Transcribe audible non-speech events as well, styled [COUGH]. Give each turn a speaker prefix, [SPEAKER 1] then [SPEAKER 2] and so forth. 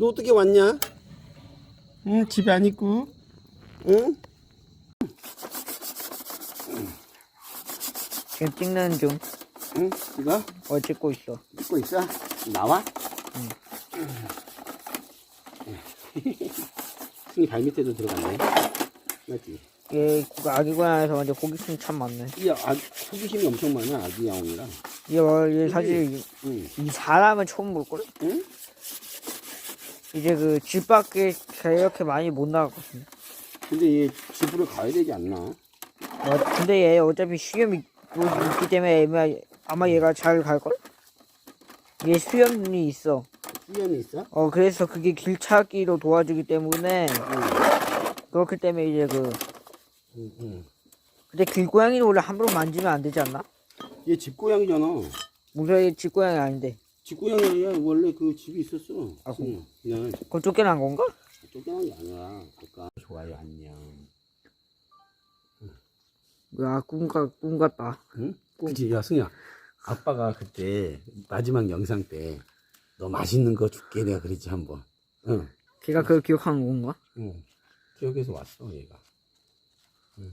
[SPEAKER 1] 너 어떻게 왔냐? 응, 집에 안 있고. 응?
[SPEAKER 2] 지금 찍는 중.
[SPEAKER 1] 응? 이거?
[SPEAKER 2] 어, 찍고 있어.
[SPEAKER 1] 찍고 있어? 나와? 승이 [LAUGHS] 발밑에도 들어갔네. 맞지?
[SPEAKER 2] 얘 아기 고양이에서 완전 호기심 참 많네.
[SPEAKER 1] 이 아, 호기심이 엄청 많아, 아기 야옹이랑.
[SPEAKER 2] 얘 사실
[SPEAKER 1] 응.
[SPEAKER 2] 이 사람은 처음 볼걸?
[SPEAKER 1] 응?
[SPEAKER 2] 이제 그 집 밖에 이렇게 많이 못 나갔거든.
[SPEAKER 1] 근데 얘 집으로 가야 되지 않나?
[SPEAKER 2] 어, 근데 얘 어차피 수염이 있기 때문에 아마, 아마 얘가 잘 갈걸? 얘 수염이 있어.
[SPEAKER 1] 수염이 있어?
[SPEAKER 2] 어, 그래서 그게 길 찾기로 도와주기 때문에,
[SPEAKER 1] 응.
[SPEAKER 2] 그렇기 때문에 이제 그,
[SPEAKER 1] 응, 응.
[SPEAKER 2] 근데 길고양이는 원래 함부로 만지면 안 되지 않나?
[SPEAKER 1] 얘 집고양이잖아.
[SPEAKER 2] 무서워 집고양이 아닌데.
[SPEAKER 1] 집고양이 아니야. 원래 그 집이 있었어.
[SPEAKER 2] 아.
[SPEAKER 1] 그냥
[SPEAKER 2] 그거 쫓겨난 건가?
[SPEAKER 1] 쫓겨난 게 아니라. 아까 좋아요, 안녕.
[SPEAKER 2] 야, 꿈, 같, 꿈 같다.
[SPEAKER 1] 응? 그치, 야, 승희야. 아빠가 그때 마지막 영상 때 너 맛있는 거 줄게 내가 그랬지 한 번. 응.
[SPEAKER 2] 걔가 그걸 기억하는 건가?
[SPEAKER 1] 응. 기억에서 왔어 얘가. 응.